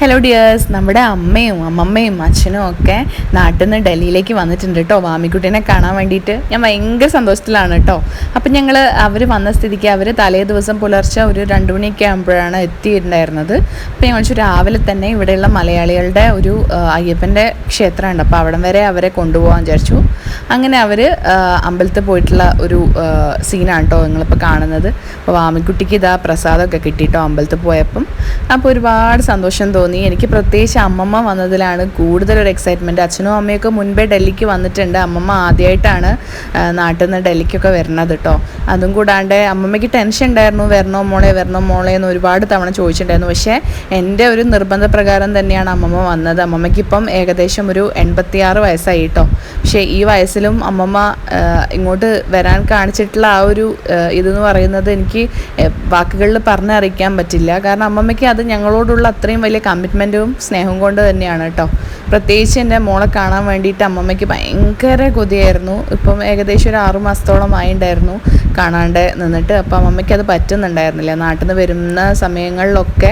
Hello dears നമ്മുടെ അമ്മയും അമ്മമ്മയും അച്ഛനും ഒക്കെ നാട്ടിൽ നിന്ന് ഡൽഹിയിലേക്ക് വന്നിട്ടുണ്ട് കേട്ടോ. വാമിക്കുട്ടീനെ കാണാൻ വേണ്ടിയിട്ട് ഞാൻ ഭയങ്കര സന്തോഷത്തിലാണ് കേട്ടോ. അപ്പം ഞങ്ങൾ അവർ വന്ന സ്ഥിതിക്ക് അവർ തലേ ദിവസം പുലർച്ചെ ഒരു രണ്ട് മണിയൊക്കെ ആകുമ്പോഴാണ് എത്തിയിട്ടുണ്ടായിരുന്നത്. അപ്പം ഞങ്ങൾ രാവിലെ തന്നെ ഇവിടെയുള്ള മലയാളികളുടെ ഒരു അയ്യപ്പന്റെ ക്ഷേത്രമുണ്ട്. അപ്പോൾ അവിടം വരെ അവരെ കൊണ്ടുപോകാൻ വിചാരിച്ചു. അങ്ങനെ അവർ അമ്പലത്തിൽ പോയിട്ടുള്ള ഒരു സീനാണ് കേട്ടോ നിങ്ങളിപ്പോൾ കാണുന്നത്. അപ്പോൾ വാമിക്കുട്ടിക്ക് ഇതാ പ്രസാദമൊക്കെ കിട്ടിയിട്ടോ അമ്പലത്തിൽ പോയപ്പം. അപ്പോൾ ഒരുപാട് സന്തോഷം തോന്നി. എനിക്ക് പ്രത്യേകിച്ച് അമ്മമ്മ വന്നതിലാണ് കൂടുതലൊരു എക്സൈറ്റ്മെന്റ് അച്ഛനും അമ്മയൊക്കെ മുൻപേ ഡൽഹിക്ക് വന്നിട്ടുണ്ട്. അമ്മമ്മ ആദ്യമായിട്ടാണ് നാട്ടിൽ നിന്ന് ഡൽഹിക്കൊക്കെ വരണത് കേട്ടോ അതും കൂടാണ്ട് അമ്മമ്മയ്ക്ക് ടെൻഷൻ ഉണ്ടായിരുന്നു. വരണോ മോളെ വരണോ മോളെ എന്ന് ഒരുപാട് തവണ ചോദിച്ചിട്ടുണ്ടായിരുന്നു. പക്ഷേ എന്റെ ഒരു നിർബന്ധപ്രകാരം തന്നെയാണ് അമ്മമ്മ വന്നത്. അമ്മമ്മയ്ക്ക് ഇപ്പം ഏകദേശം ഒരു എൺപത്തിയാറ് വയസ്സായി കേട്ടോ പക്ഷേ ഈ വയസ്സിലും അമ്മമ്മ ഇങ്ങോട്ട് വരാൻ കാണിച്ചിട്ടുള്ള ആ ഒരു ഇതെന്ന് പറയുന്നത് എനിക്ക് വാക്കുകളിൽ പറഞ്ഞറിയിക്കാൻ പറ്റില്ല. കാരണം അമ്മമ്മയ്ക്ക് അത് ഞങ്ങളോടുള്ള അത്രയും വലിയ കമ്മിറ്റ്മെന്റും സ്നേഹവും കൊണ്ട് തന്നെയാണ് കേട്ടോ. പ്രത്യേകിച്ച് എന്റെ മോളെ കാണാൻ വേണ്ടിയിട്ട് അമ്മമ്മയ്ക്ക് ഭയങ്കര കൊതിയായിരുന്നു. ഇപ്പം ഏകദേശം ഒരു ആറു മാസത്തോളം ആയിണ്ടായിരുന്നു കാണാണ്ട് നിന്നിട്ട് അപ്പം അമ്മമ്മയ്ക്ക് അത് പറ്റുന്നുണ്ടായിരുന്നില്ല. നാട്ടിൽ നിന്ന് വരുന്ന സമയങ്ങളിലൊക്കെ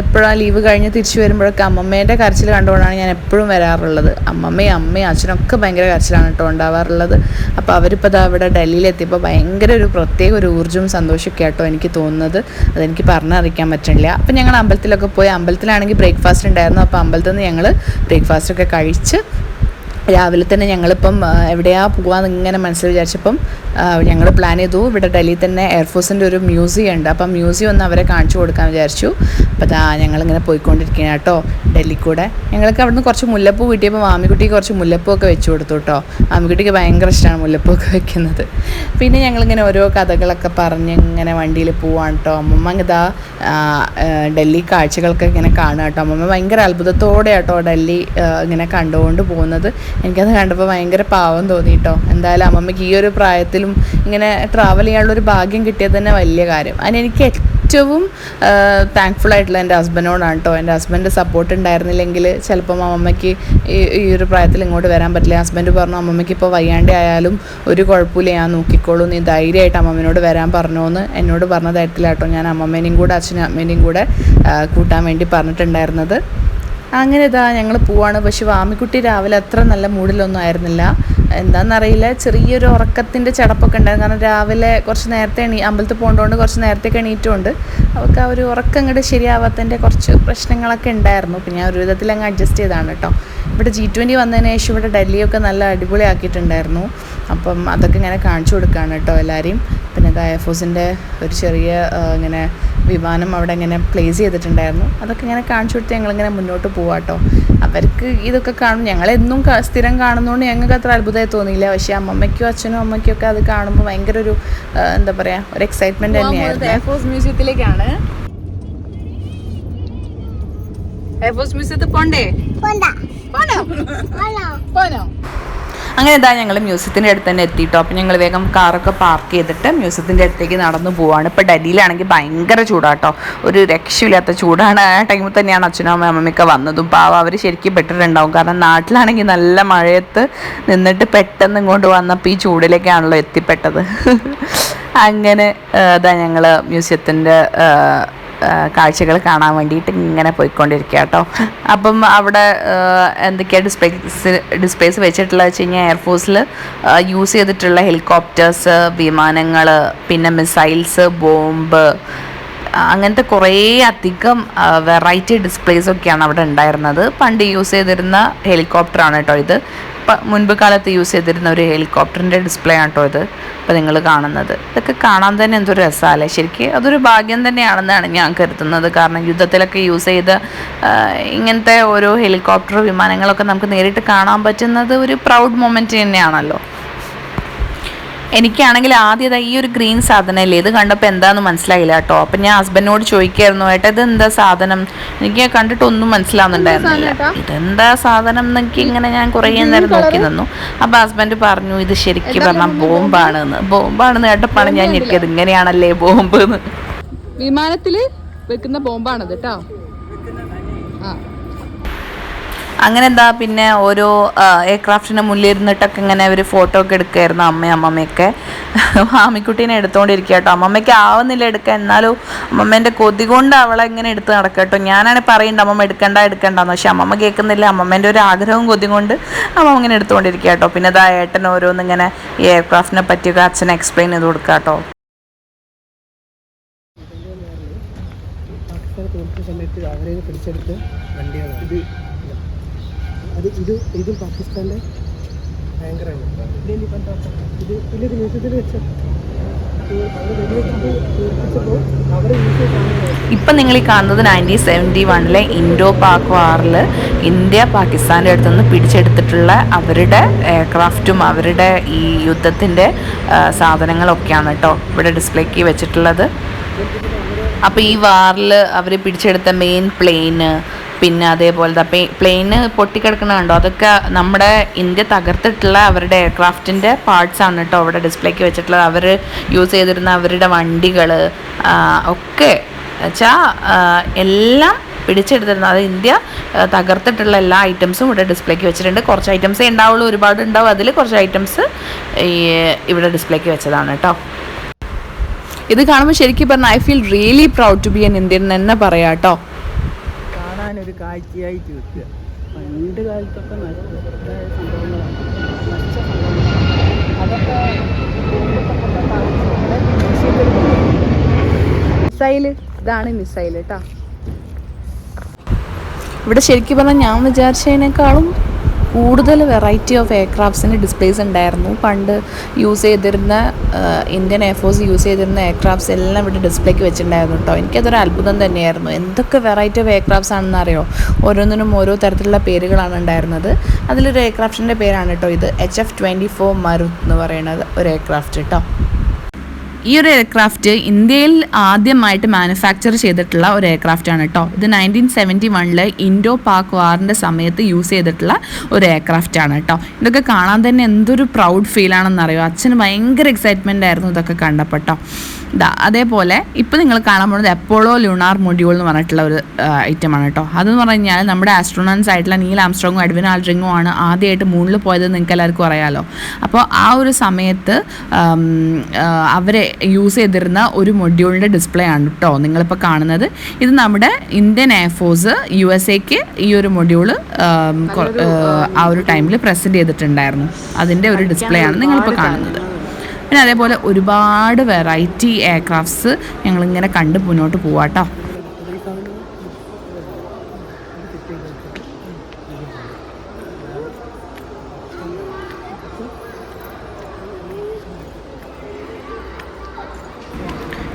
എപ്പോഴാണ് ലീവ് കഴിഞ്ഞ് തിരിച്ചു വരുമ്പോഴൊക്കെ അമ്മമ്മേന്റെ കരച്ചിൽ കണ്ടുകൊണ്ടാണ് ഞാൻ എപ്പോഴും വരാറുള്ളത്. അമ്മമ്മയും അമ്മയും അച്ഛനൊക്കെ ഭയങ്കര കരച്ചിലാണ് കേട്ടോ ഉണ്ടാവാറുള്ളത്. അപ്പോൾ അവരിപ്പോൾ ദാ ഇവിടെ ഡൽഹിയിലെത്തിയപ്പോൾ ഭയങ്കര ഒരു പ്രത്യേക ഒരു ഊർജവും സന്തോഷമൊക്കെ ആട്ടോ എനിക്ക് തോന്നുന്നത്. അതെനിക്ക് പറഞ്ഞറിയിക്കാൻ പറ്റുന്നില്ല അപ്പം ഞങ്ങൾ അമ്പലത്തിലൊക്കെ പോയി അമ്പലത്തിലാണെങ്കിൽ ബ്രേക്ക്ഫാസ്റ്റ് ഉണ്ടായിരുന്നു. അപ്പോൾ അമ്പലത്തിൽ നിന്ന് ഞങ്ങൾ ബ്രേക്ക്ഫാസ്റ്റൊക്കെ കഴിച്ച് രാവിലെ തന്നെ ഞങ്ങളിപ്പം എവിടെയാ പോകാമെന്ന് ഇങ്ങനെ മനസ്സിൽ വിചാരിച്ചപ്പം ഞങ്ങൾ പ്ലാൻ ചെയ്തു. ഇവിടെ ഡൽഹിയിൽ തന്നെ എയർഫോഴ്സിന്റെ ഒരു മ്യൂസിയം ഉണ്ട്. അപ്പം മ്യൂസിയം ഒന്ന് അവരെ കാണിച്ചു കൊടുക്കാൻ വിചാരിച്ചു. അപ്പോൾ അതാ ഞങ്ങളിങ്ങനെ പോയിക്കൊണ്ടിരിക്കുകയാണ് കേട്ടോ ഡൽഹി കൂടെ. ഞങ്ങൾക്ക് അവിടുന്ന് കുറച്ച് മുല്ലപ്പൂ കിട്ടിയപ്പോൾ മാമിക്കുട്ടിക്ക് കുറച്ച് മുല്ലപ്പൂ ഒക്കെ വെച്ച് കൊടുത്തു കേട്ടോ. മാമിക്കുട്ടിക്ക് ഭയങ്കര ഇഷ്ടമാണ് മുല്ലപ്പൂക്കെ വെക്കുന്നത്. പിന്നെ ഞങ്ങളിങ്ങനെ ഓരോ കഥകളൊക്കെ പറഞ്ഞ് ഇങ്ങനെ വണ്ടിയിൽ പോവാണ് കേട്ടോ. അമ്മമ്മ ഇതാ ഡൽഹി കാഴ്ചകളൊക്കെ ഇങ്ങനെ കാണുക കേട്ടോ. അമ്മമ്മ ഭയങ്കര അത്ഭുതത്തോടെ കേട്ടോ ഡൽഹി ഇങ്ങനെ കണ്ടുകൊണ്ട് പോകുന്നത്. എനിക്കത് കണ്ടപ്പോൾ ഭയങ്കര പാവം തോന്നി കേട്ടോ. എന്തായാലും അമ്മമ്മയ്ക്ക് ഈ ഒരു പ്രായത്തിലും ഇങ്ങനെ ട്രാവൽ ചെയ്യാനുള്ള ഒരു ഭാഗ്യം കിട്ടിയത് തന്നെ വലിയ കാര്യം. അതിന് എനിക്ക് ഏറ്റവും താങ്ക്ഫുൾ ആയിട്ടുള്ള എന്റെ ഹസ്ബൻഡിനോടാണ് കേട്ടോ എന്റെ ഹസ്ബൻഡ് സപ്പോർട്ട് ഉണ്ടായിരുന്നില്ലെങ്കിൽ ചിലപ്പം അമ്മമ്മയ്ക്ക് ഈ ഒരു പ്രായത്തിൽ ഇങ്ങോട്ട് വരാൻ പറ്റില്ല. ഹസ്ബൻഡ് പറഞ്ഞു അമ്മമ്മയ്ക്ക് ഇപ്പോൾ വയ്യാണ്ട് ആയാലും ഒരു കുഴപ്പമില്ല. ഞാൻ നോക്കിക്കോളൂ. നീ ധൈര്യമായിട്ട് അമ്മമ്മനോട് വരാൻ പറഞ്ഞോ എന്ന് എന്നോട് പറഞ്ഞ തരത്തിലാട്ടോ ഞാൻ അമ്മമ്മേനെയും കൂടെ അച്ഛനും അമ്മേനെയും കൂടെ കൂട്ടാൻ വേണ്ടി പറഞ്ഞിട്ടുണ്ടായിരുന്നത്. അങ്ങനെ ഇതാ ഞങ്ങൾ പോവാണ്. പക്ഷെ വാമിക്കുട്ടി രാവിലെ അത്ര നല്ല മൂഡിലൊന്നും ആയിരുന്നില്ല. എന്താണെന്നറിയില്ല ചെറിയൊരു ഉറക്കത്തിന്റെ ചടപ്പൊക്കെ ഉണ്ടായിരുന്നു. കാരണം രാവിലെ കുറച്ച് നേരത്തെ എണീ അമ്പലത്തിൽ പോകേണ്ടതുകൊണ്ട് കുറച്ച് നേരത്തെ എണീറ്റുമുണ്ട് അവൾക്ക് ആ ഒരു ഉറക്കം അങ്ങോട്ട് ശരിയാവാത്തതിന്റെ കുറച്ച് പ്രശ്നങ്ങളൊക്കെ ഉണ്ടായിരുന്നു. പിന്നെ ഞാൻ ഒരു വിധത്തിൽ അങ്ങ് അഡ്ജസ്റ്റ് ചെയ്താണ് കേട്ടോ. ഇവിടെ ജി ട്വന്റി വന്നതിന് ശേഷം ഇവിടെ ഡൽഹിയൊക്കെ നല്ല അടിപൊളിയാക്കിയിട്ടുണ്ടായിരുന്നു. അപ്പം അതൊക്കെ ഇങ്ങനെ കാണിച്ചു കൊടുക്കുകയാണ് കേട്ടോ എല്ലാവരെയും പിന്നെ എയർഫോഴ്സിന്റെ ഒരു ചെറിയ ഇങ്ങനെ വിമാനം അവിടെ ഇങ്ങനെ പ്ലേസ് ചെയ്തിട്ടുണ്ടായിരുന്നു. അതൊക്കെ ഇങ്ങനെ കാണിച്ചു കൊടുത്ത് ഞങ്ങളിങ്ങനെ മുന്നോട്ട് പോവാട്ടോ അവർക്ക് ഇതൊക്കെ കാണും. ഞങ്ങളെന്നും സ്ഥിരം കാണുന്നതുകൊണ്ട് ഞങ്ങൾക്ക് അത്ര അത്ഭുതമായി തോന്നിയില്ല. പക്ഷേ അമ്മമ്മയ്ക്കും അച്ഛനും അമ്മയ്ക്കും ഒക്കെ അത് കാണുമ്പോൾ ഭയങ്കര ഒരു എന്താ പറയുക ഒരു എക്സൈറ്റ്മെന്റ് തന്നെയായിരുന്നു. എയർഫോഴ്സ് മ്യൂസിയത്തിലേക്കാണ് എയർഫോഴ്സ് മ്യൂസിയത്തിൽ പോണ്ടേ? പോണോ? പോനോ അങ്ങനെ ഇതാ ഞങ്ങൾ മ്യൂസിയത്തിന്റെ അടുത്ത് തന്നെ എത്തിയിട്ടോ അപ്പം ഞങ്ങൾ വേഗം കാറൊക്കെ പാർക്ക് ചെയ്തിട്ട് മ്യൂസിയത്തിന്റെ അടുത്തേക്ക് നടന്നു പോവാണ്. ഇപ്പോൾ ഡൽഹിയിലാണെങ്കിൽ ഭയങ്കര ചൂടാട്ടോ. ഒരു രക്ഷയില്ലാത്ത ചൂടാണ്. ആ ടൈമിൽ തന്നെയാണ് അച്ഛനും അമ്മയും അമ്മയൊക്കെ വന്നതും. പാവം അവർ ശരിക്കും പെട്ടിട്ടുണ്ടാവും. കാരണം നാട്ടിലാണെങ്കിൽ നല്ല മഴയത്ത് നിന്നിട്ട് പെട്ടെന്ന് ഇങ്ങോട്ട് വന്നപ്പോൾ ഈ ചൂടിലേക്കാണല്ലോ എത്തിപ്പെട്ടത്. അങ്ങനെ അതാ ഞങ്ങൾ മ്യൂസിയത്തിന്റെ കാഴ്ചകൾ കാണാൻ വേണ്ടിയിട്ട് ഇങ്ങനെ പോയിക്കൊണ്ടിരിക്കുക കേട്ടോ അപ്പം അവിടെ എന്തൊക്കെയാണ് ഡിസ്പ്ലേസ് ഡിസ്പ്ലേസ് വെച്ചിട്ടുള്ളത് വെച്ച് കഴിഞ്ഞാൽ എയർഫോഴ്സിൽ യൂസ് ചെയ്തിട്ടുള്ള ഹെലികോപ്റ്റേഴ്സ് വിമാനങ്ങൾ പിന്നെ മിസൈൽസ് ബോംബ് അങ്ങനത്തെ കുറേ അധികം വെറൈറ്റി ഡിസ്പ്ലേസ് ഒക്കെയാണ് അവിടെ ഉണ്ടായിരുന്നത്. പണ്ട് യൂസ് ചെയ്തിരുന്ന ഹെലികോപ്റ്ററാണ് കേട്ടോ ഇത്. മുൻപ് കാലത്ത് യൂസ് ചെയ്തിരുന്ന ഒരു ഹെലികോപ്റ്ററിന്റെ ഡിസ്പ്ലേ ആണ് കേട്ടോ ഇത്. ഇപ്പോൾ നിങ്ങൾ കാണുന്നത്. ഇതൊക്കെ കാണാൻ തന്നെ എന്തൊരു രസമല്ലേ ശരിക്കും അതൊരു ഭാഗ്യം തന്നെയാണെന്നാണ് ഞാൻ കരുതുന്നത്. കാരണം യുദ്ധത്തിലൊക്കെ യൂസ് ചെയ്ത ഇങ്ങനത്തെ ഓരോ ഹെലികോപ്റ്റർ വിമാനങ്ങളൊക്കെ നമുക്ക് നേരിട്ട് കാണാൻ പറ്റുന്നത് ഒരു പ്രൗഡ് മൊമെന്റ് തന്നെയാണല്ലോ. എനിക്കാണെങ്കിൽ ആദ്യം ദാ ഈ ഒരു ഗ്രീൻ സാധനമല്ലേ ഇത് കണ്ടപ്പോൾ എന്താണെന്ന് മനസ്സിലായില്ല കേട്ടോ. അപ്പം ഞാൻ ഹസ്ബൻഡിനോട് ചോദിക്കായിരുന്നു ഏട്ടാ ഇത് എന്താ സാധനം? എനിക്ക് കണ്ടിട്ടൊന്നും മനസ്സിലാവുന്നുണ്ടായിരുന്നില്ല. ഇതെന്താ സാധനം എന്നൊക്കെ ഇങ്ങനെ ഞാൻ കുറേ നേരം നോക്കി നിന്നു. അപ്പം ഹസ്ബൻഡ് പറഞ്ഞു ഇത് ശരിക്കും പറഞ്ഞാൽ ബോംബാണെന്ന്. ബോംബാണെന്ന് കേട്ടപ്പോഴാണ് ഞാൻ ഞെട്ടിയത്. ഇങ്ങനെയാണല്ലേ ബോംബ് എന്ന്. വിമാനത്തിൽ വെക്കുന്ന ബോംബാണത് കേട്ടോ. ആ. അങ്ങനെ എന്താ പിന്നെ ഓരോ എയർക്രാഫ്റ്റിന്റെ മുന്നിൽ ഇരുന്നിട്ടൊക്കെ ഇങ്ങനെ ഒരു ഫോട്ടോ ഒക്കെ എടുക്കുമായിരുന്നു അമ്മയും അമ്മമ്മയൊക്കെ. മാമിക്കുട്ടീനെ എടുത്തുകൊണ്ടിരിക്കുക കേട്ടോ. അമ്മമ്മയ്ക്ക് ആവുന്നില്ല എടുക്കാൻ. എന്നാലും അമ്മമ്മേന്റെ കൊതി കൊണ്ട് അവളെ ഇങ്ങനെ എടുത്ത് നടക്കുക കേട്ടോ. ഞാനാണെങ്കിൽ പറയുന്നുണ്ട് അമ്മമ്മ എടുക്കണ്ട എടുക്കണ്ടെന്ന്. പക്ഷെ അമ്മമ്മ കേൾക്കുന്നില്ല. അമ്മമ്മേന്റെ ഒരു ആഗ്രഹവും കൊതി കൊണ്ട് അമ്മ ഇങ്ങനെ എടുത്തുകൊണ്ടിരിക്കുക കേട്ടോ. പിന്നെ അതാ ഏട്ടൻ ഓരോന്നിങ്ങനെ ഈ എയർക്രാഫ്റ്റിനെ പറ്റിയൊക്കെ അച്ഛനെ എക്സ്പ്ലെയിൻ ചെയ്ത് കൊടുക്കുക കേട്ടോ. സമയത്ത് അവരെ പിടിച്ചെടുത്ത് വണ്ടിയാണ് ഇത് അത് ഇത് ഇതും പാകിസ്ഥാന്റെ ഭയങ്കരമാണ്. ഇത് മ്യൂസിയത്തിൽ വെച്ച ഇപ്പം നിങ്ങൾ ഈ കാണുന്നത് നയന്റീൻ സെവന്റി വണ്ണിലെ ഇൻഡോ പാക് വാറിൽ ഇന്ത്യ പാകിസ്ഥാന്റെ അടുത്തുനിന്ന് പിടിച്ചെടുത്തിട്ടുള്ള അവരുടെ എയർക്രാഫ്റ്റും അവരുടെ ഈ യുദ്ധത്തിന്റെ സാധനങ്ങളൊക്കെയാണ് കേട്ടോ ഇവിടെ ഡിസ്പ്ലേക്ക് വെച്ചിട്ടുള്ളത്. അപ്പോൾ ഈ വാറിൽ അവർ പിടിച്ചെടുത്ത മെയിൻ പ്ലെയിന് പിന്നെ അതേപോലെ പ്ലെയിന് പൊട്ടിക്കിടക്കണ കണ്ടോ? അതൊക്കെ നമ്മുടെ ഇന്ത്യ തകർത്തിട്ടുള്ള അവരുടെ എയർക്രാഫ്റ്റിന്റെ പാർട്സ് ആണ് കേട്ടോ അവിടെ ഡിസ്പ്ലേക്ക് വെച്ചിട്ടുള്ളത്. അവർ യൂസ് ചെയ്തിരുന്ന അവരുടെ വണ്ടികൾ ഒക്കെ. വെച്ചാൽ എല്ലാം പിടിച്ചെടുത്തിരുന്നത്. അത് ഇന്ത്യ തകർത്തിട്ടുള്ള എല്ലാ ഐറ്റംസും ഇവിടെ ഡിസ്പ്ലേക്ക് വെച്ചിട്ടുണ്ട്. കുറച്ച് ഐറ്റംസേ ഉണ്ടാവുള്ളൂ ഒരുപാട് ഉണ്ടാവും. അതിൽ കുറച്ച് ഐറ്റംസ് ഇവിടെ ഡിസ്പ്ലേക്ക് വെച്ചതാണ് കേട്ടോ. ഇത് കാണുമ്പോൾ ശരിക്കും പറഞ്ഞാൽ I feel really proud to be an Indian എന്ന് തന്നെ പറയാം കേട്ടോ. കാണാനൊരു കാഴ്ചയായിട്ട് തീർക്കുക പണ്ട് കാലത്തൊക്കെ നല്ല മിസൈൽ ഇതാണ് മിസൈൽ കേട്ടോ ഇവിടെ ശരിക്കും പറഞ്ഞാൽ ഞാൻ വിചാരിച്ചതിനേക്കാളും കൂടുതൽ വെറൈറ്റി ഓഫ് എയർക്രാഫ്റ്റ്സിന്റെ ഡിസ്പ്ലേസ് ഉണ്ടായിരുന്നു. പണ്ട് യൂസ് ചെയ്തിരുന്ന ഇന്ത്യൻ എയർഫോഴ്സ് യൂസ് ചെയ്തിരുന്ന എയർക്രാഫ്റ്റ്സ് എല്ലാം ഇവിടെ ഡിസ്പ്ലേക്ക് വെച്ചിട്ടുണ്ടായിരുന്നു കേട്ടോ എനിക്കതൊരു അത്ഭുതം തന്നെയായിരുന്നു. എന്തൊക്കെ വെറൈറ്റി ഓഫ് എയർക്രാഫ്റ്റ്സ് ആണെന്ന് അറിയോ? ഓരോന്നിനും ഓരോ തരത്തിലുള്ള പേരുകളാണ് ഉണ്ടായിരുന്നത്. അതിലൊരു എയർക്രാഫ്റ്റിന്റെ പേരാണ് കേട്ടോ ഇത്. H F twenty four Marut എന്ന് പറയുന്നത് ഒരു എയർക്രാഫ്റ്റ് കേട്ടോ ഈ ഒരു എയർക്രാഫ്റ്റ് ഇന്ത്യയിൽ ആദ്യമായിട്ട് മാനുഫാക്ചർ ചെയ്തിട്ടുള്ള ഒരു എയർക്രാഫ്റ്റ് ആണ് കേട്ടോ ഇത് നയന്റീൻ സെവന്റി വണ്ണിൽ ഇൻഡോ പാക് വാറിന്റെ സമയത്ത് യൂസ് ചെയ്തിട്ടുള്ള ഒരു എയർക്രാഫ്റ്റ് ആണ് കേട്ടോ ഇതൊക്കെ കാണാൻ തന്നെ എന്തൊരു പ്രൗഡ് അറിയോ അച്ഛന് ഭയങ്കര എക്സൈറ്റ്മെന്റ് ആയിരുന്നു ഇതൊക്കെ കണ്ടപ്പോൾ ഇതാ അതേപോലെ ഇപ്പോൾ നിങ്ങൾ കാണാൻ പോകുന്നത് എപ്പോളോ ലുണാർ മൊഡ്യൂൾ എന്ന് പറഞ്ഞിട്ടുള്ള ഒരു ഐറ്റമാണ് കേട്ടോ. അതെന്ന് പറഞ്ഞു കഴിഞ്ഞാൽ നമ്മുടെ ആസ്ട്രോണൻസ് ആയിട്ടുള്ള നീൽ ആംസ്ട്രോങ്ങും അഡ്വിൻ ആൾഡ്രിങ്ങും ആണ് ആദ്യമായിട്ട് മൂണിൽ പോയത് നിങ്ങൾക്ക് എല്ലാവർക്കും അറിയാമല്ലോ അപ്പോൾ ആ ഒരു സമയത്ത് അവരെ യൂസ് ചെയ്തിരുന്ന ഒരു മൊഡ്യൂളിന്റെ ഡിസ്പ്ലേ ആണ് കേട്ടോ നിങ്ങളിപ്പോൾ കാണുന്നത്. ഇത് നമ്മുടെ ഇന്ത്യൻ എയർഫോഴ്സ് യു എസ് എക്ക് ഈ ഒരു മൊഡ്യൂൾ ആ ഒരു ടൈമിൽ പ്രസന്റ് ചെയ്തിട്ടുണ്ടായിരുന്നു. അതിന്റെ ഒരു ഡിസ്പ്ലേ ആണ് നിങ്ങളിപ്പോൾ കാണുന്നത്. പിന്നെ അതേപോലെ ഒരുപാട് വെറൈറ്റി എയർക്രാഫ്റ്റ്സ് ഞങ്ങളിങ്ങനെ കണ്ട് മുന്നോട്ട് പോവാട്ടോ.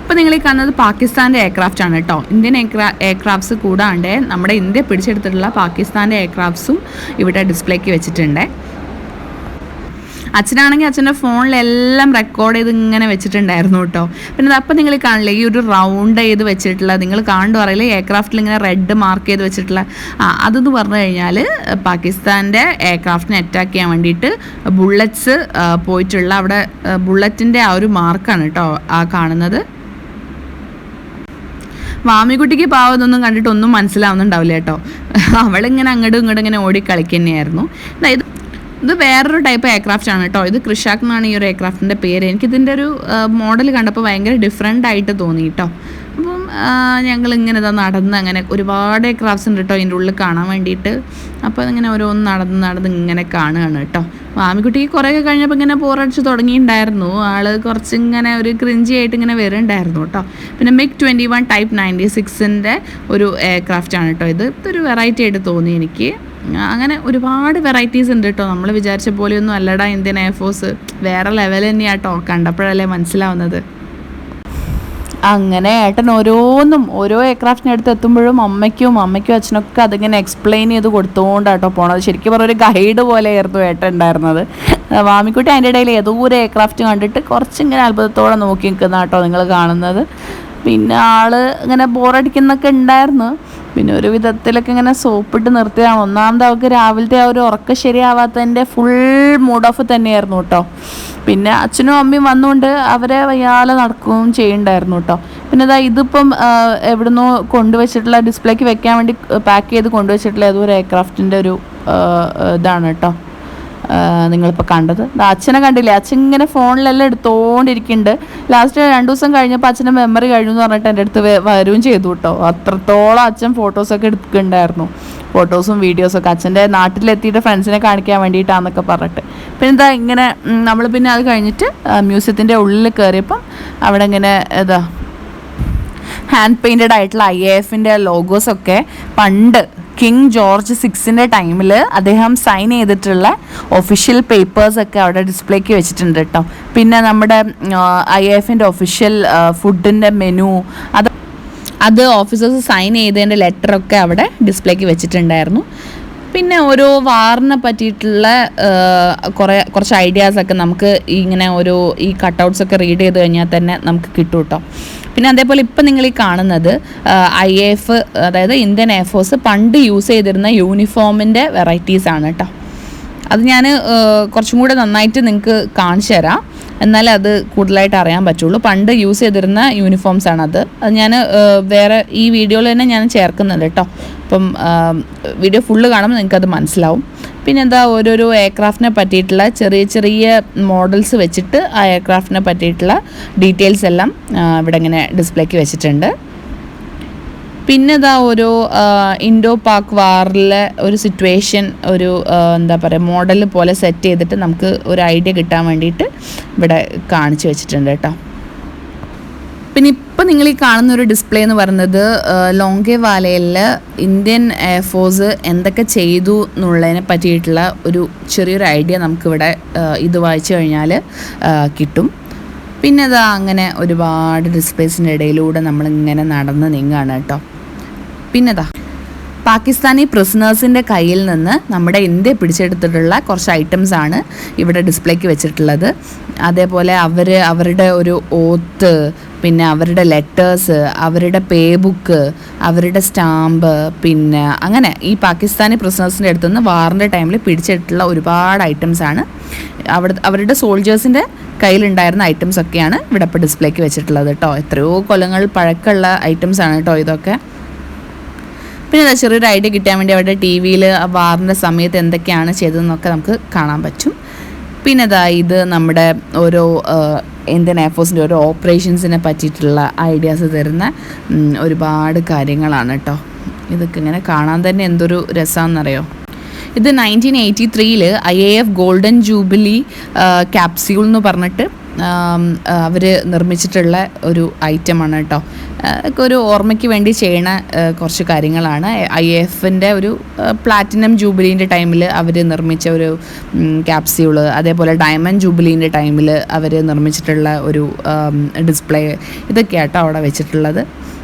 ഇപ്പോൾ നിങ്ങൾ ഈ കാണുന്നത് പാകിസ്ഥാന്റെ എയർക്രാഫ്റ്റ് ആണ് കേട്ടോ. ഇന്ത്യൻ എയർക്രാ എയർക്രാഫ്റ്റ്സ് കൂടാണ്ട് നമ്മുടെ ഇന്ത്യ പിടിച്ചെടുത്തിട്ടുള്ള പാകിസ്ഥാന്റെ എയർക്രാഫ്റ്റ്സും ഇവിടെ ഡിസ്പ്ലേക്ക് വെച്ചിട്ടുണ്ട്. അച്ഛനാണെങ്കിൽ അച്ഛന്റെ ഫോണിലെല്ലാം റെക്കോർഡ് ചെയ്ത് ഇങ്ങനെ വെച്ചിട്ടുണ്ടായിരുന്നു കേട്ടോ. പിന്നെ അപ്പം നിങ്ങൾ കാണില്ലേ ഈ ഒരു റൗണ്ട് ചെയ്ത് വെച്ചിട്ടുള്ള നിങ്ങൾ കാണുമ്പോൾ അറിയില്ല? എയർക്രാഫ്റ്റിൽ ഇങ്ങനെ റെഡ് മാർക്ക് ചെയ്ത് വെച്ചിട്ടുള്ള. ആ അതെന്ന് പറഞ്ഞു കഴിഞ്ഞാൽ പാകിസ്ഥാന്റെ എയർക്രാഫ്റ്റിനെ അറ്റാക്ക് ചെയ്യാൻ വേണ്ടിയിട്ട് ബുള്ളറ്റ്സ് പോയിട്ടുള്ള അവിടെ ബുള്ളറ്റിന്റെ ആ ഒരു മാർക്കാണ് കേട്ടോ ആ കാണുന്നത്. മാമിക്കുട്ടിക്ക് പാവതൊന്നും കണ്ടിട്ട് ഒന്നും മനസ്സിലാവുന്നുണ്ടാവില്ല കേട്ടോ. അവളിങ്ങനെ അങ്ങോട്ടും ഇങ്ങോട്ടും ഇങ്ങനെ ഓടി കളിക്കുന്നതായിരുന്നു ഇത് ഇത് വേറൊരു ടൈപ്പ് എയർക്രാഫ്റ്റ് ആണ് കേട്ടോ ഇത് കൃഷാക്ക് എന്നാണ് ഈ ഒരു എയർക്രാഫ്റ്റിന്റെ പേര്. എനിക്കിതിന്റെ ഒരു മോഡൽ കണ്ടപ്പോൾ ഭയങ്കര ഡിഫറെന്റ് ആയിട്ട് തോന്നി കേട്ടോ അപ്പം ഞങ്ങൾ ഇങ്ങനെ ഇതാ നടന്ന് അങ്ങനെ ഒരുപാട് എയർക്രാഫ്റ്റ്സ് ഉണ്ട് കേട്ടോ ഇതിന്റെ ഉള്ളിൽ കാണാൻ വേണ്ടിയിട്ട്. അപ്പോൾ ഇങ്ങനെ ഓരോന്ന് നടന്ന് നടന്ന് ഇങ്ങനെ കാണുകയാണ് കേട്ടോ ആമിക്കുട്ടിക്ക് കുറേയൊക്കെ കഴിഞ്ഞപ്പോൾ ഇങ്ങനെ പോറടിച്ച് തുടങ്ങിയിട്ടുണ്ടായിരുന്നു ആൾ കുറച്ച് ഇങ്ങനെ ഒരു ക്രിഞ്ചി ആയിട്ട് ഇങ്ങനെ വരുന്നുണ്ടായിരുന്നു കേട്ടോ പിന്നെ MiG twenty one type ninety സിക്സിന്റെ ഒരു എയർക്രാഫ്റ്റ് ആണ് കേട്ടോ ഇത്. ഇതൊരു വെറൈറ്റി ആയിട്ട് തോന്നി എനിക്ക്. അങ്ങനെ ഒരുപാട് വെറൈറ്റീസ് ഉണ്ട് കേട്ടോ നമ്മൾ വിചാരിച്ച പോലെയൊന്നും അല്ലടാ ഇന്ത്യൻ എയർഫോഴ്സ് വേറെ ലെവൽ തന്നെയാണ് തന്നെയാട്ടോ കണ്ടപ്പോഴല്ലേ മനസ്സിലാവുന്നത്. അങ്ങനെ ഏട്ടൻ ഓരോന്നും ഓരോ എയർക്രാഫ്റ്റിന്റെ അടുത്ത് എത്തുമ്പോഴും അമ്മയ്ക്കും അമ്മയ്ക്കും അച്ഛനൊക്കെ അതിങ്ങനെ എക്സ്പ്ലെയിൻ ചെയ്ത് കൊടുത്തുകൊണ്ടാട്ടോ പോണത്. ശരിക്കും പറഞ്ഞ ഒരു ഗൈഡ് പോലെയായിരുന്നു ഏട്ടൻ ഉണ്ടായിരുന്നത്. വാമിക്കുട്ടി അതിന്റെ ഇടയിൽ ഏതോ ഒരു എയർക്രാഫ്റ്റ് കണ്ടിട്ട് കുറച്ചിങ്ങനെ അത്ഭുതത്തോടെ നോക്കി നിൽക്കുന്ന കേട്ടോ നിങ്ങൾ കാണുന്നത്. പിന്നെ ആൾ ഇങ്ങനെ ബോറടിക്കുന്നൊക്കെ ഉണ്ടായിരുന്നു പിന്നെ ഒരു വിധത്തിലൊക്കെ ഇങ്ങനെ സോപ്പിട്ട് നിർത്തിയതാണ്. ഒന്നാമത് അവൾക്ക് രാവിലത്തെ ആ ഒരു ഉറക്കം ശരിയാവാത്തതിന്റെ ഫുൾ മൂഡ് ഓഫ് തന്നെയായിരുന്നു കേട്ടോ പിന്നെ അച്ഛനും അമ്മയും വന്നുകൊണ്ട് അവരെ വയ്യാലെ നടക്കുകയും ചെയ്യണ്ടായിരുന്നു കേട്ടോ പിന്നെ ഇതാ ഇതിപ്പം എവിടുന്നോ കൊണ്ടുവച്ചിട്ടുള്ള ഡിസ്പ്ലേക്ക് വെക്കാൻ വേണ്ടി പാക്ക് ചെയ്ത് കൊണ്ടുവച്ചിട്ടുള്ള ഏതോ ഒരു എയർക്രാഫ്റ്റിന്റെ ഒരു ഇതാണ് കേട്ടോ നിങ്ങളിപ്പോൾ കണ്ടത്. അച്ഛനെ കണ്ടില്ലേ? അച്ഛൻ ഇങ്ങനെ ഫോണിലെല്ലാം എടുത്തോണ്ടിരിക്കുന്നുണ്ട് ലാസ്റ്റ് രണ്ട് ദിവസം കഴിഞ്ഞപ്പോൾ അച്ഛന്റെ മെമ്മറി കഴിഞ്ഞു എന്ന് പറഞ്ഞിട്ട് എന്റെ അടുത്ത് വരുകയും ചെയ്തു കേട്ടോ അത്രത്തോളം അച്ഛൻ ഫോട്ടോസൊക്കെ എടുക്കുന്നുണ്ടായിരുന്നു ഫോട്ടോസും വീഡിയോസൊക്കെ അച്ഛന്റെ നാട്ടിലെത്തിയിട്ട് ഫ്രണ്ട്സിനെ കാണിക്കാൻ വേണ്ടിയിട്ടാന്നൊക്കെ പറഞ്ഞിട്ട്. പിന്നെ എന്താ ഇങ്ങനെ നമ്മൾ പിന്നെ അത് കഴിഞ്ഞിട്ട് മ്യൂസിയത്തിന്റെ ഉള്ളിൽ കയറിയപ്പം അവിടെ ഇങ്ങനെ ഇതാ ഹാൻഡ് പെയിന്റഡ് ആയിട്ടുള്ള ഐ എഫിന്റെ ലോഗോസൊക്കെ പണ്ട് കിങ് ജോർജ് സിക്സിന്റെ ടൈമിൽ അദ്ദേഹം സൈൻ ചെയ്തിട്ടുള്ള ഒഫീഷ്യൽ പേപ്പേഴ്സൊക്കെ അവിടെ ഡിസ്പ്ലേക്ക് വെച്ചിട്ടുണ്ട് കേട്ടോ പിന്നെ നമ്മുടെ ഐ എഫിന്റെ ഒഫീഷ്യൽ ഫുഡിന്റെ മെനു അത് അത് ഓഫീസേഴ്സ് സൈൻ ചെയ്തതിന്റെ ലെറ്ററൊക്കെ അവിടെ ഡിസ്പ്ലേക്ക് വെച്ചിട്ടുണ്ടായിരുന്നു. പിന്നെ ഓരോ വാറിനെ പറ്റിയിട്ടുള്ള കുറേ കുറച്ച് ഐഡിയാസൊക്കെ നമുക്ക് ഇങ്ങനെ ഓരോ ഈ കട്ടൗട്ട്സ് ഒക്കെ റീഡ് ചെയ്ത് കഴിഞ്ഞാൽ തന്നെ നമുക്ക് കിട്ടും കേട്ടോ പിന്നെ അതേപോലെ ഇപ്പം നിങ്ങൾ ഈ കാണുന്നത് ഐ എഫ് അതായത് ഇന്ത്യൻ എയർഫോഴ്സ് പണ്ട് യൂസ് ചെയ്തിരുന്ന യൂണിഫോമിന്റെ വെറൈറ്റീസ് ആണ് കേട്ടോ അത് ഞാൻ കുറച്ചും കൂടെ നന്നായിട്ട് നിങ്ങൾക്ക് കാണിച്ചു തരാം. എന്നാലേ അത് കൂടുതലായിട്ട് അറിയാൻ പറ്റുള്ളൂ. പണ്ട് യൂസ് ചെയ്തിരുന്ന യൂണിഫോംസ് ആണ് അത്. ഞാൻ വേറെ ഈ വീഡിയോയിൽ തന്നെ ഞാൻ ചേർക്കുന്നുണ്ട് കേട്ടോ. അപ്പം വീഡിയോ ഫുള്ള് കാണുമ്പോൾ നിങ്ങൾക്കത് മനസ്സിലാവും. പിന്നെ എന്താ ഓരോരോ എയർക്രാഫ്റ്റിനെ പറ്റിയിട്ടുള്ള ചെറിയ ചെറിയ മോഡൽസ് വെച്ചിട്ട് ആ എയർക്രാഫ്റ്റിനെ പറ്റിയിട്ടുള്ള ഡീറ്റെയിൽസ് എല്ലാം ഇവിടെ ഇങ്ങനെ ഡിസ്പ്ലേക്ക് വെച്ചിട്ടുണ്ട്. പിന്നെ ഇതാ ഒരു ഇൻഡോ പാക് വാറിലെ ഒരു സിറ്റുവേഷൻ ഒരു എന്താ പറയുക മോഡൽ പോലെ സെറ്റ് ചെയ്തിട്ട് നമുക്ക് ഒരു ഐഡിയ കിട്ടാൻ വേണ്ടിയിട്ട് ഇവിടെ കാണിച്ചു വെച്ചിട്ടുണ്ട് കേട്ടോ. പിന്നെ ഇപ്പം നിങ്ങൾ ഈ കാണുന്ന ഒരു ഡിസ്പ്ലേ എന്ന് പറയുന്നത് ലോങ്കെ വാലയിൽ ഇന്ത്യൻ എയർഫോഴ്സ് എന്തൊക്കെ ചെയ്തു എന്നുള്ളതിനെ പറ്റിയിട്ടുള്ള ഒരു ചെറിയൊരു ഐഡിയ നമുക്കിവിടെ ഇത് വായിച്ചു കഴിഞ്ഞാൽ കിട്ടും. പിന്നെ അതാ അങ്ങനെ ഒരുപാട് ഡിസ്പ്ലേസിന്റെ ഇടയിലൂടെ നമ്മളിങ്ങനെ നടന്ന് നീങ്ങുകയാണ് കേട്ടോ. പിന്നെതാ. പാകിസ്ഥാനി പ്രിസണേഴ്സിന്റെ കയ്യിൽ നിന്ന് നമ്മുടെ ഇന്ത്യ പിടിച്ചെടുത്തിട്ടുള്ള കുറച്ച് ഐറ്റംസ് ആണ് ഇവിടെ ഡിസ്പ്ലേക്ക് വെച്ചിട്ടുള്ളത്. അതേപോലെ അവർ അവരുടെ ഒരു ഓത്ത് പിന്നെ അവരുടെ ലെറ്റേഴ്സ് അവരുടെ പേ ബുക്ക് അവരുടെ സ്റ്റാമ്പ് പിന്നെ അങ്ങനെ ഈ പാകിസ്ഥാനി പ്രിസണേഴ്സിന്റെ അടുത്തു നിന്ന് വാറിന്റെ ടൈമിൽ പിടിച്ചെടുത്തിട്ടുള്ള ഒരുപാട് ഐറ്റംസ് ആണ്. അവിടെ അവരുടെ സോൾജേഴ്സിന്റെ കയ്യിലുണ്ടായിരുന്ന ഐറ്റംസ് ഒക്കെയാണ് ഇവിടെ ഇപ്പോൾ ഡിസ്പ്ലേക്ക് വെച്ചിട്ടുള്ളത് കേട്ടോ എത്രയോ കൊലങ്ങൾ പഴക്കമുള്ള ഐറ്റംസ് ആണ് കേട്ടോ ഇതൊക്കെ. പിന്നെ എന്താ ചെറിയൊരു ഐഡിയ കിട്ടാൻ വേണ്ടി അവരുടെ ടി വിയിൽ വാറിന്റെ സമയത്ത് എന്തൊക്കെയാണ് ചെയ്തതെന്നൊക്കെ നമുക്ക് കാണാൻ പറ്റും. പിന്നെ ഇതാ ഇത് നമ്മുടെ ഓരോ ഇന്ത്യൻ എയർഫോഴ്സിന്റെ ഓരോ ഓപ്പറേഷൻസിനെ പറ്റിയിട്ടുള്ള ഐഡിയാസ് തരുന്ന ഒരുപാട് കാര്യങ്ങളാണ് കേട്ടോ ഇതൊക്കെ ഇങ്ങനെ കാണാൻ തന്നെ എന്തൊരു രസമാണെന്നറിയോ ഇത് നയന്റീൻ എയ്റ്റി ത്രീയിൽ I A F golden jubilee capsule എന്ന് പറഞ്ഞിട്ട് അവർ നിർമ്മിച്ചിട്ടുള്ള ഒരു ഐറ്റമാണ് കേട്ടോ ഒക്കെ ഒരു ഓർമ്മയ്ക്ക് വേണ്ടി ചെയ്യണ കുറച്ച് കാര്യങ്ങളാണ്. ഐ എഫിന്റെ ഒരു പ്ലാറ്റിനം ജൂബിലീന്റെ ടൈമിൽ അവർ നിർമ്മിച്ച ഒരു ക്യാപ്സ്യൂൾ അതേപോലെ ഡയമണ്ട് ജൂബിലീന്റെ ടൈമിൽ അവർ നിർമ്മിച്ചിട്ടുള്ള ഒരു ഡിസ്പ്ലേ ഇതൊക്കെ ഇതൊക്കെയാട്ടോ അവിടെ വെച്ചിട്ടുള്ളത്.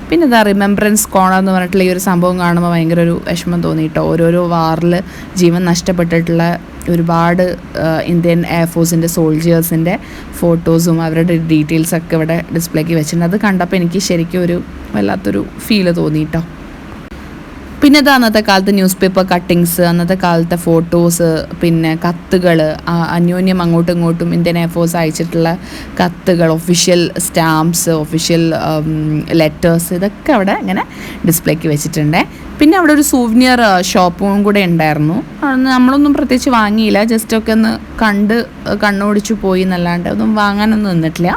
പിന്നെ ഇതാ റിമെമ്പറൻസ് കോണർ എന്ന് പറഞ്ഞിട്ടുള്ള ഈ ഒരു സംഭവം കാണുമ്പോൾ ഭയങ്കര ഒരു വിഷമം തോന്നിയിട്ടോ ഓരോരോ വാറിൽ ജീവൻ നഷ്ടപ്പെട്ടിട്ടുള്ള ഒരുപാട് ഇന്ത്യൻ എയർഫോഴ്സിന്റെ സോൾജിയേഴ്സിന്റെ ഫോട്ടോസും അവരുടെ ഡീറ്റെയിൽസൊക്കെ ഇവിടെ ഡിസ്പ്ലേക്ക് വെച്ചിട്ടുണ്ട്. അത് കണ്ടപ്പോൾ എനിക്ക് ശരിക്കും ഒരു വല്ലാത്തൊരു ഫീൽ തോന്നിയിട്ടോ പിന്നെ ഇത് അന്നത്തെ കാലത്ത് ന്യൂസ് പേപ്പർ കട്ടിങ്സ് അന്നത്തെ കാലത്തെ ഫോട്ടോസ് പിന്നെ കത്തുകൾ അന്യോന്യം അങ്ങോട്ടും ഇങ്ങോട്ടും ഇന്ത്യൻ എയർഫോഴ്സ് അയച്ചിട്ടുള്ള കത്തുകൾ ഒഫീഷ്യൽ സ്റ്റാമ്പ്സ് ഒഫീഷ്യൽ ലെറ്റേഴ്സ് ഇതൊക്കെ അവിടെ ഇങ്ങനെ ഡിസ്പ്ലേക്ക് വെച്ചിട്ടുണ്ട്. പിന്നെ അവിടെ ഒരു സൂവ്നിയർ ഷോപ്പും കൂടെ ഉണ്ടായിരുന്നു. നമ്മളൊന്നും പ്രത്യേകിച്ച് വാങ്ങിയില്ല ജസ്റ്റ് ഒക്കെ ഒന്ന് കണ്ട് കണ്ണോടിച്ചു പോയി എന്നല്ലാണ്ട് ഒന്നും വാങ്ങാനൊന്നും നിന്നിട്ടില്ല.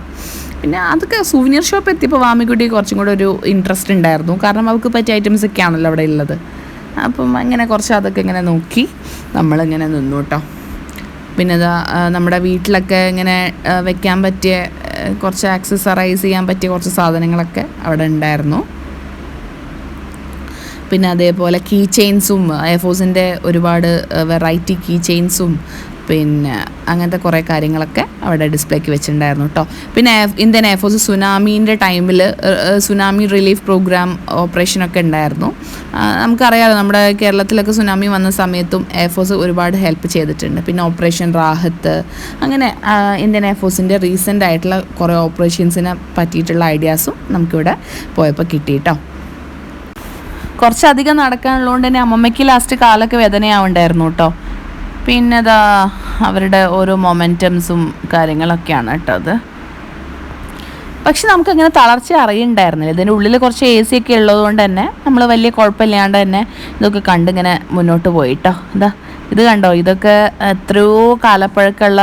പിന്നെ അതൊക്കെ സൂവിനിയർ ഷോപ്പ് എത്തിയപ്പോൾ വാമിക്കുട്ടി കുറച്ചും കൂടെ ഒരു ഇൻട്രസ്റ്റ് ഉണ്ടായിരുന്നു. കാരണം അവൾക്ക് പറ്റിയ ഐറ്റംസ് ഒക്കെ ആണല്ലോ അവിടെ ഉള്ളത്. അപ്പം അങ്ങനെ കുറച്ച് അതൊക്കെ ഇങ്ങനെ നോക്കി നമ്മളിങ്ങനെ നിന്നു കേട്ടോ പിന്നെ ഇതാ നമ്മുടെ വീട്ടിലൊക്കെ ഇങ്ങനെ വെക്കാൻ പറ്റിയ കുറച്ച് ആക്സസറൈസ് ചെയ്യാൻ പറ്റിയ കുറച്ച് സാധനങ്ങളൊക്കെ അവിടെ ഉണ്ടായിരുന്നു. പിന്നെ അതേപോലെ കീ ചെയിൻസും എയർഫോഴ്സിന്റെ ഒരുപാട് വെറൈറ്റി കീ ചെയിൻസും പിന്നെ അങ്ങനത്തെ കുറേ കാര്യങ്ങളൊക്കെ അവിടെ ഡിസ്പ്ലേക്ക് വെച്ചിട്ടുണ്ടായിരുന്നു കേട്ടോ പിന്നെ ഇന്ത്യൻ എയർഫോഴ്സ് സുനാമീന്റെ ടൈമിൽ സുനാമി റിലീഫ് പ്രോഗ്രാം ഓപ്പറേഷനൊക്കെ ഉണ്ടായിരുന്നു. നമുക്കറിയാമല്ലോ നമ്മുടെ കേരളത്തിലൊക്കെ സുനാമി വന്ന സമയത്തും എയർഫോഴ്സ് ഒരുപാട് ഹെൽപ്പ് ചെയ്തിട്ടുണ്ട്. പിന്നെ ഓപ്പറേഷൻ റാഹത്ത് അങ്ങനെ ഇന്ത്യൻ എയർഫോഴ്സിന്റെ റീസെന്റ് ആയിട്ടുള്ള കുറേ ഓപ്പറേഷൻസിനെ പറ്റിയിട്ടുള്ള ഐഡിയാസും നമുക്കിവിടെ പോയപ്പോൾ കിട്ടി കേട്ടോ കുറച്ചധികം നടക്കാനുള്ളതുകൊണ്ട് തന്നെ അമ്മമ്മയ്ക്ക് ലാസ്റ്റ് കാലൊക്കെ വേദനയാവുണ്ടായിരുന്നു കേട്ടോ പിന്നെ ഇതാ അവരുടെ ഓരോ മൊമെന്റംസും കാര്യങ്ങളൊക്കെയാണ് കേട്ടോ അത്. പക്ഷെ നമുക്ക് അങ്ങനെ തളർച്ച അറിയണ്ടായിരുന്നില്ല. ഇതിന്റെ ഉള്ളിൽ കുറച്ച് എ സി ഒക്കെ ഉള്ളതുകൊണ്ട് തന്നെ നമ്മൾ വലിയ കുഴപ്പമില്ലാണ്ട് തന്നെ ഇതൊക്കെ കണ്ടിങ്ങനെ മുന്നോട്ട് പോയിട്ടോ. എന്താ ഇത് കണ്ടോ? ഇതൊക്കെ എത്രയോ കാലപ്പഴക്കമുള്ള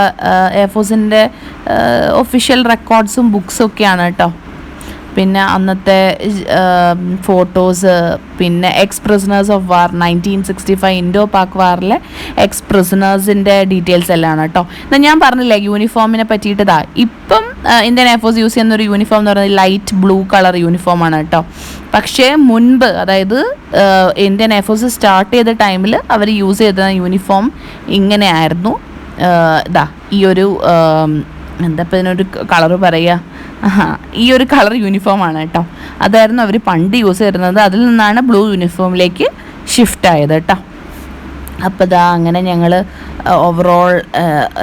എയർഫോഴ്സിന്റെ ഒഫീഷ്യൽ റെക്കോർഡ്സും ബുക്സും ഒക്കെയാണ് കേട്ടോ. പിന്നെ അന്നത്തെ ഫോട്ടോസ് പിന്നെ ex prisoners of war nineteen sixty five Indo Pak വാറിലെ ex പ്രിസണേഴ്സിന്റെ ഡീറ്റെയിൽസ് എല്ലാം ആണ് കേട്ടോ എന്നാൽ ഞാൻ പറഞ്ഞില്ലേ യൂണിഫോമിനെ പറ്റിയിട്ടതാ ഇപ്പം ഇന്ത്യൻ എയർഫോഴ്സ് യൂസ് ചെയ്യുന്ന ഒരു യൂണിഫോം എന്ന് പറയുന്നത് ലൈറ്റ് ബ്ലൂ കളർ യൂണിഫോമാണ് കേട്ടോ പക്ഷേ മുൻപ് അതായത് ഇന്ത്യൻ എയർഫോഴ്സ് സ്റ്റാർട്ട് ചെയ്ത ടൈമിൽ അവർ യൂസ് ചെയ്ത യൂണിഫോം ഇങ്ങനെയായിരുന്നു. ഇതാ ഈ ഒരു എന്താ ഇപ്പം ഇതിനൊരു കളറ് പറയുക? ഈ ഒരു കളർ യൂണിഫോമാണ് കേട്ടോ. അതായിരുന്നു അവർ പണ്ട് യൂസ് ചെയ്തിരുന്നത്. അതിൽ നിന്നാണ് ബ്ലൂ യൂണിഫോമിലേക്ക് ഷിഫ്റ്റ് ആയത് കേട്ടോ. അപ്പോൾ ഇതാ അങ്ങനെ ഞങ്ങൾ ഓവറോൾ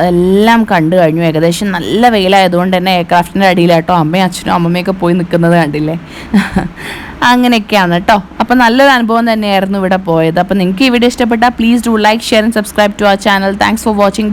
എല്ലാം കണ്ടു കഴിഞ്ഞു. ഏകദേശം നല്ല വെയിലായതുകൊണ്ട് തന്നെ എയർക്രാഫ്റ്റിന്റെ അടിയിലാട്ടോ അമ്മയും അച്ഛനും അമ്മമ്മയൊക്കെ പോയി നിൽക്കുന്നത് കണ്ടില്ലേ? അങ്ങനെയൊക്കെയാണ് കേട്ടോ. അപ്പോൾ നല്ലൊരു അനുഭവം തന്നെയായിരുന്നു ഇവിടെ പോയത്. അപ്പോൾ നിങ്ങൾക്ക് ഈ വീഡിയോ ഇഷ്ടപ്പെട്ടാൽ please do like share and subscribe to our channel thanks for watching